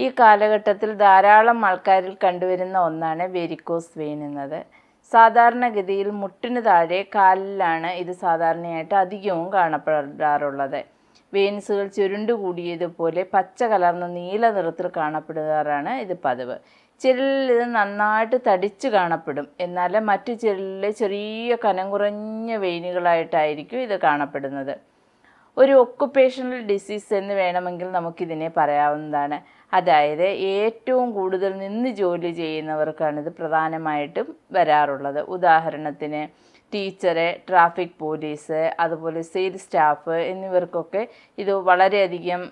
ഈ കാലഘട്ടത്തിൽ ധാരാളം ആൾക്കാരിൽ കണ്ടുവരുന്ന ഒന്നാണ് വെരിക്കോസ് വെയിൻ എന്നത്. സാധാരണഗതിയിൽ മുട്ടിന് താഴെ കാലിലാണ് ഇത് സാധാരണയായിട്ട് അധികവും കാണപ്പെടാറുള്ളത്. വെയിൻസുകൾ ചുരുണ്ടുകൂടിയതുപോലെ പച്ച കലർന്ന നീല നിറത്തിൽ കാണപ്പെടാറാണ് ഇത് പതിവ്. ചിരലിൽ ഇത് നന്നായിട്ട് തടിച്ച് കാണപ്പെടും. എന്നാൽ മറ്റു ചെരലിലെ ചെറിയ കനം കുറഞ്ഞ വെയിനുകളായിട്ടായിരിക്കും ഇത് കാണപ്പെടുന്നത്. ഒരു ഒക്കുപ്പേഷണൽ ഡിസീസ് എന്ന് വേണമെങ്കിൽ നമുക്കിതിനെ പറയാവുന്നതാണ്. അതായത് ഏറ്റവും കൂടുതൽ നിന്ന് ജോലി ചെയ്യുന്നവർക്കാണിത് പ്രധാനമായിട്ടും വരാറുള്ളത്. ഉദാഹരണത്തിന് ടീച്ചറ് ട്രാഫിക് പോലീസ് അതുപോലെ സെയിൽസ് സ്റ്റാഫ് എന്നിവർക്കൊക്കെ ഇത് വളരെയധികം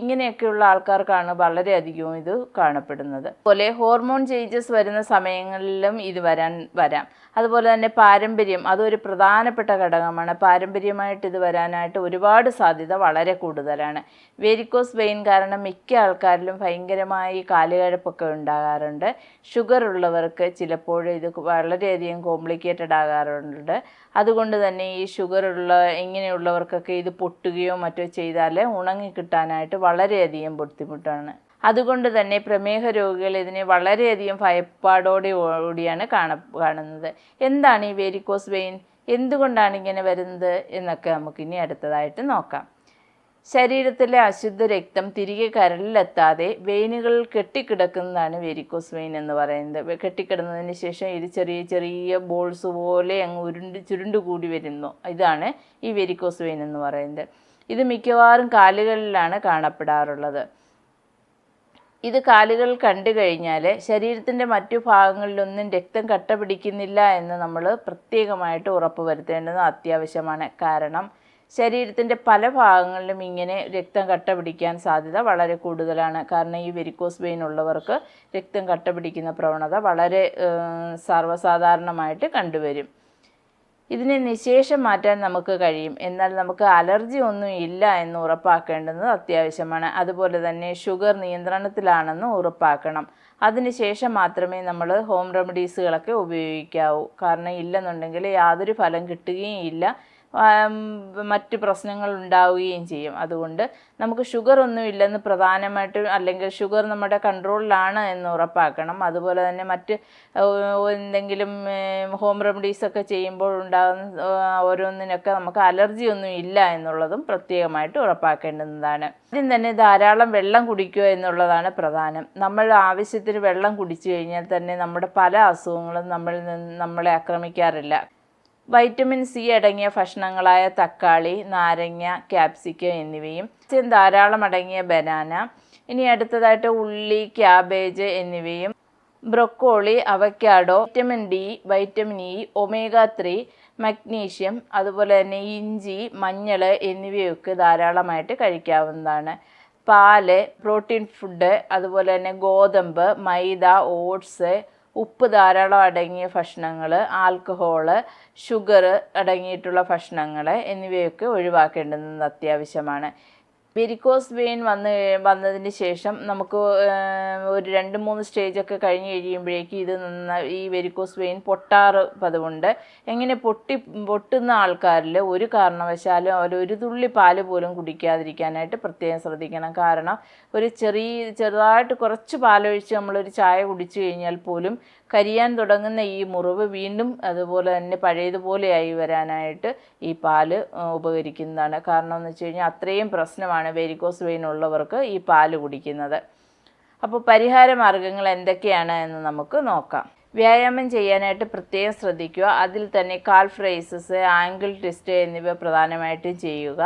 ഇങ്ങനെയൊക്കെയുള്ള ആൾക്കാർക്കാണ് വളരെയധികവും ഇത് കാണപ്പെടുന്നത്. അതുപോലെ ഹോർമോൺ ചേഞ്ചസ് വരുന്ന സമയങ്ങളിലും ഇത് വരാൻ വരാം. അതുപോലെ തന്നെ പാരമ്പര്യം അതൊരു പ്രധാനപ്പെട്ട ഘടകമാണ്. പാരമ്പര്യമായിട്ട് ഇത് വരാനായിട്ട് ഒരുപാട് സാധ്യത വളരെ കൂടുതലാണ്. വേരിക്കോസ് വെയിൻ കാരണം മിക്ക ആൾക്കാരിലും ഭയങ്കരമായി കാലുകഴപ്പൊക്കെ ഉണ്ടാകാറുണ്ട്. ഷുഗർ ഉള്ളവർക്ക് ചിലപ്പോൾ ഇത് വളരെയധികം കോംപ്ലിക്കേറ്റഡ് ആകാറുണ്ട്. അതുകൊണ്ട് തന്നെ ഈ ഷുഗർ ഉള്ള ഇങ്ങനെയുള്ളവർക്കൊക്കെ ഇത് പൊട്ടുകയോ മറ്റോ ചെയ്താൽ ഉണങ്ങി കിട്ടാനായിട്ട് വളരെയധികം ബുദ്ധിമുട്ടാണ്. അതുകൊണ്ട് തന്നെ പ്രമേഹ രോഗികൾ ഇതിനെ വളരെയധികം ഭയപ്പാടോടെ കൂടിയാണ് കാണ കാണുന്നത്. എന്താണ് ഈ വേരിക്കോസ് വെയിൻ എന്തുകൊണ്ടാണ് ഇങ്ങനെ വരുന്നത് എന്നൊക്കെ നമുക്കിനി അടുത്തതായിട്ട് നോക്കാം. ശരീരത്തിലെ അശുദ്ധ രക്തം തിരികെ കരളിലെത്താതെ വെയിനുകളിൽ കെട്ടിക്കിടക്കുന്നതാണ് വെരിക്കോസ് വെയിൻ എന്ന് പറയുന്നത്. കെട്ടിക്കിടന്നതിന് ശേഷം ഇത് ചെറിയ ചെറിയ ബോൾസ് പോലെ അങ്ങ് ഉരുണ്ട് ചുരുണ്ടുകൂടി വരുന്നു. ഇതാണ് ഈ വെരിക്കോസ് വെയിൻ എന്ന് പറയുന്നത്. ഇത് മിക്കവാറും കാലുകളിലാണ് കാണപ്പെടാറുള്ളത്. ഇത് കാലുകൾ കണ്ടു കഴിഞ്ഞാൽ ശരീരത്തിന്റെ മറ്റു ഭാഗങ്ങളിലൊന്നും രക്തം കട്ട പിടിക്കുന്നില്ല എന്ന് നമ്മൾ പ്രത്യേകമായിട്ട് ഉറപ്പ് വരുത്തേണ്ടത് അത്യാവശ്യമാണ്. കാരണം ശരീരത്തിന്റെ പല ഭാഗങ്ങളിലും ഇങ്ങനെ രക്തം കട്ട പിടിക്കാൻ സാധ്യത വളരെ കൂടുതലാണ്. കാരണം ഈ വെരിക്കോസ് വെയിൻ ഉള്ളവർക്ക് രക്തം കട്ട പിടിക്കുന്ന പ്രവണത വളരെ സർവസാധാരണമായിട്ട് കണ്ടുവരും. ഇതിനെ നിശേഷം മാറ്റാൻ നമുക്ക് കഴിയും. എന്നാൽ നമുക്ക് അലർജി ഒന്നും ഇല്ല എന്ന് ഉറപ്പാക്കേണ്ടത് അത്യാവശ്യമാണ്. അതുപോലെ തന്നെ ഷുഗർ നിയന്ത്രണത്തിലാണെന്ന് ഉറപ്പാക്കണം. അതിനുശേഷം മാത്രമേ നമ്മൾ ഹോം റെമഡീസുകളൊക്കെ ഉപയോഗിക്കാവൂ. കാരണം ഇല്ലെന്നുണ്ടെങ്കിൽ യാതൊരു ഫലം കിട്ടുകയും ഇല്ല. മറ്റ് പ്രശ്നങ്ങൾ ഉണ്ടാവുകയും ചെയ്യും. അതുകൊണ്ട് നമുക്ക് ഷുഗർ ഒന്നും ഇല്ലെന്ന് പ്രധാനമായിട്ടും അല്ലെങ്കിൽ ഷുഗർ നമ്മുടെ കൺട്രോളിലാണ് എന്ന് ഉറപ്പാക്കണം. അതുപോലെ തന്നെ മറ്റ് എന്തെങ്കിലും ഹോം റെമഡീസ് ഒക്കെ ചെയ്യുമ്പോൾ ഉണ്ടാകുന്ന ഓരോന്നിനൊക്കെ നമുക്ക് അലർജി ഒന്നും ഇല്ല എന്നുള്ളതും പ്രത്യേകമായിട്ട് ഉറപ്പാക്കേണ്ടുന്നതാണ് ആദ്യം തന്നെ ധാരാളം വെള്ളം കുടിക്കുക എന്നുള്ളതാണ് പ്രധാനം. നമ്മൾ ആവശ്യത്തിന് വെള്ളം കുടിച്ചു കഴിഞ്ഞാൽ തന്നെ നമ്മുടെ പല അസുഖങ്ങളും നമ്മളിൽ നിന്ന് നമ്മളെ ആക്രമിക്കാറില്ല. വൈറ്റമിൻ സി അടങ്ങിയ ഭക്ഷണങ്ങളായ തക്കാളി നാരങ്ങ ക്യാപ്സിക്കം എന്നിവയും ധാരാളം അടങ്ങിയ ബനാന ഇനി അടുത്തതായിട്ട് ഉള്ളി ക്യാബേജ് എന്നിവയും broccoli avocado vitamin D vitamin E omega three magnesium അതുപോലെ തന്നെ ഇഞ്ചി മഞ്ഞൾ എന്നിവയൊക്കെ ധാരാളമായിട്ട് കഴിക്കാവുന്നതാണ്. പാൽ പ്രോട്ടീൻ ഫുഡ് അതുപോലെ തന്നെ ഗോതമ്പ് മൈദ ഓട്സ് ഉപ്പ് ധാരാളം അടങ്ങിയ ഭക്ഷണങ്ങൾ ആൽക്കഹോൾ ഷുഗർ അടങ്ങിയിട്ടുള്ള ഭക്ഷണങ്ങൾ എന്നിവയൊക്കെ ഒഴിവാക്കേണ്ടുന്നത് അത്യാവശ്യമാണ്. വെരിക്കോസ് വെയിൻ വന്ന് വന്നതിന് ശേഷം നമുക്ക് ഒരു രണ്ട് മൂന്ന് സ്റ്റേജൊക്കെ കഴിഞ്ഞ് കഴിയുമ്പോഴേക്കും ഇത് നന്ന ഈ വെരിക്കോസ് വെയിൻ പൊട്ടാറ് പതിവുണ്ട്. എങ്ങനെ പൊട്ടി പൊട്ടുന്ന ആൾക്കാരിൽ ഒരു കാരണവശാലും അവർ ഒരു തുള്ളി പാൽ പോലും കുടിക്കാതിരിക്കാനായിട്ട് പ്രത്യേകം ശ്രദ്ധിക്കണം. കാരണം ഒരു ചെറിയ ചെറുതായിട്ട് കുറച്ച് പാലൊഴിച്ച് നമ്മളൊരു ചായ കുടിച്ചു കഴിഞ്ഞാൽ പോലും കരിയാൻ തുടങ്ങുന്ന ഈ മുറിവ് വീണ്ടും അതുപോലെ തന്നെ പഴയതുപോലെയായി വരാനായിട്ട് ഈ പാൽ ഉപകരിക്കുന്നതാണ്. കാരണം എന്ന് വെച്ച് കഴിഞ്ഞാൽ അത്രയും പ്രശ്നമാണ് വെരിക്കോസ് വെയിൻ ഉള്ളവർക്ക് ഈ പാൽ കുടിക്കുന്നത്. അപ്പോൾ പരിഹാര മാർഗങ്ങൾ എന്തൊക്കെയാണ് എന്ന് നമുക്ക് നോക്കാം. വ്യായാമം ചെയ്യാനായിട്ട് പ്രത്യേകം ശ്രദ്ധിക്കുക. അതിൽ തന്നെ കാൽ ഫ്രൈസസ് ആംഗിൾ ട്വിസ്റ്റ് എന്നിവ പ്രധാനമായിട്ടും ചെയ്യുക.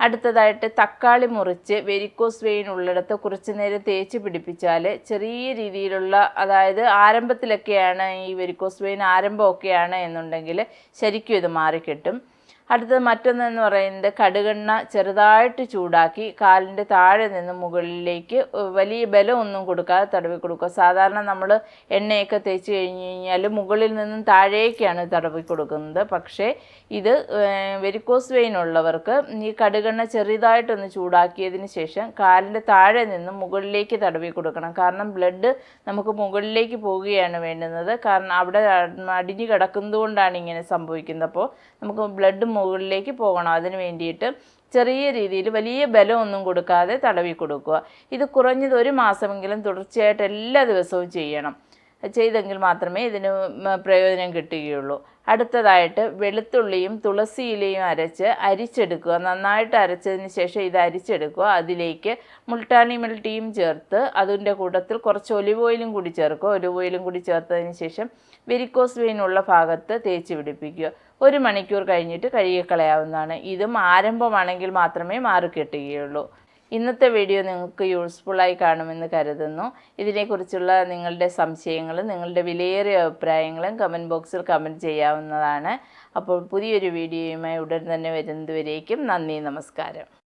അടുത്തതായിട്ട് തക്കാളി മുറിച്ച് വെരിക്കോസ് വെയിൻ ഉള്ളിടത്ത് കുറച്ച് നേരം തേച്ച് പിടിപ്പിച്ചാൽ ചെറിയ രീതിയിലുള്ള അതായത് ആരംഭത്തിലൊക്കെയാണ് ഈ വെരിക്കോസ് വെയിൻ ആരംഭമൊക്കെയാണ് എന്നുണ്ടെങ്കിൽ ശരിക്കും ഇത് മാറിക്കിട്ടും. അടുത്തത് മറ്റൊന്നെന്ന് പറയുന്നത് കടുകെണ്ണ ചെറുതായിട്ട് ചൂടാക്കി കാലിന്റെ താഴെ നിന്ന് മുകളിലേക്ക് വലിയ ബലം ഒന്നും കൊടുക്കാതെ തടവി കൊടുക്കുക. സാധാരണ നമ്മൾ എണ്ണയൊക്കെ തേച്ച് കഴിഞ്ഞ് കഴിഞ്ഞാൽ മുകളിൽ നിന്നും താഴേക്കാണ് തടവി കൊടുക്കുന്നത്. പക്ഷേ ഇത് വെരിക്കോസ് വെയിൻ ഉള്ളവർക്ക് ഈ കടുകെണ്ണ ചെറുതായിട്ടൊന്ന് ചൂടാക്കിയതിന് ശേഷം കാലിന്റെ താഴെ നിന്ന് മുകളിലേക്ക് തടവി കൊടുക്കണം. കാരണം ബ്ലഡ് നമുക്ക് മുകളിലേക്ക് പോവുകയാണ് വേണ്ടുന്നത്. കാരണം അവിടെ അടിഞ്ഞു കിടക്കുന്നതുകൊണ്ടാണ് ഇങ്ങനെ സംഭവിക്കുന്നത്. അപ്പോൾ നമുക്ക് ബ്ലഡ് മുകളിലേക്ക് പോകണം. അതിന് വേണ്ടിയിട്ട് ചെറിയ രീതിയിൽ വലിയ ബലമൊന്നും കൊടുക്കാതെ തടവി കൊടുക്കുക. ഇത് കുറഞ്ഞത് ഒരു മാസമെങ്കിലും തുടർച്ചയായിട്ട് എല്ലാ ദിവസവും ചെയ്യണം. ചെയ്തെങ്കിൽ മാത്രമേ ഇതിന് പ്രയോജനം കിട്ടുകയുള്ളൂ. അടുത്തതായിട്ട് വെളുത്തുള്ളിയും തുളസി ഇലയും അരച്ച് അരിച്ചെടുക്കുക. നന്നായിട്ട് അരച്ചതിന് ശേഷം ഇത് അരിച്ചെടുക്കുക. അതിലേക്ക് മുൾട്ടാണി മിൽട്ടിയും ചേർത്ത് അതിന്റെ കൂട്ടത്തിൽ കുറച്ച് ഒലിവ് ഓയിലും കൂടി ചേർക്കുക. ഒലിവ് ഓയിലും കൂടി ചേർത്തതിന് ശേഷം വെരിക്കോസ് വെയിൻ ഉള്ള ഭാഗത്ത് തേച്ച് പിടിപ്പിക്കുക. ഒരു മണിക്കൂർ കഴിഞ്ഞിട്ട് കഴുകിക്കളയാവുന്നതാണ് ഇതും ആരംഭമാണെങ്കിൽ മാത്രമേ മാറിക്കിട്ടുകയുള്ളൂ ഇന്നത്തെ വീഡിയോ നിങ്ങൾക്ക് യൂസ്ഫുള്ളായി കാണുമെന്ന് കരുതുന്നു. ഇതിനെക്കുറിച്ചുള്ള നിങ്ങളുടെ സംശയങ്ങളും നിങ്ങളുടെ വിലയേറിയ അഭിപ്രായങ്ങളും കമന്റ് ബോക്സിൽ കമന്റ് ചെയ്യാവുന്നതാണ്. അപ്പോൾ പുതിയൊരു വീഡിയോയുമായി ഉടൻ തന്നെ വരുന്നതുവരേക്കും നന്ദി നമസ്കാരം.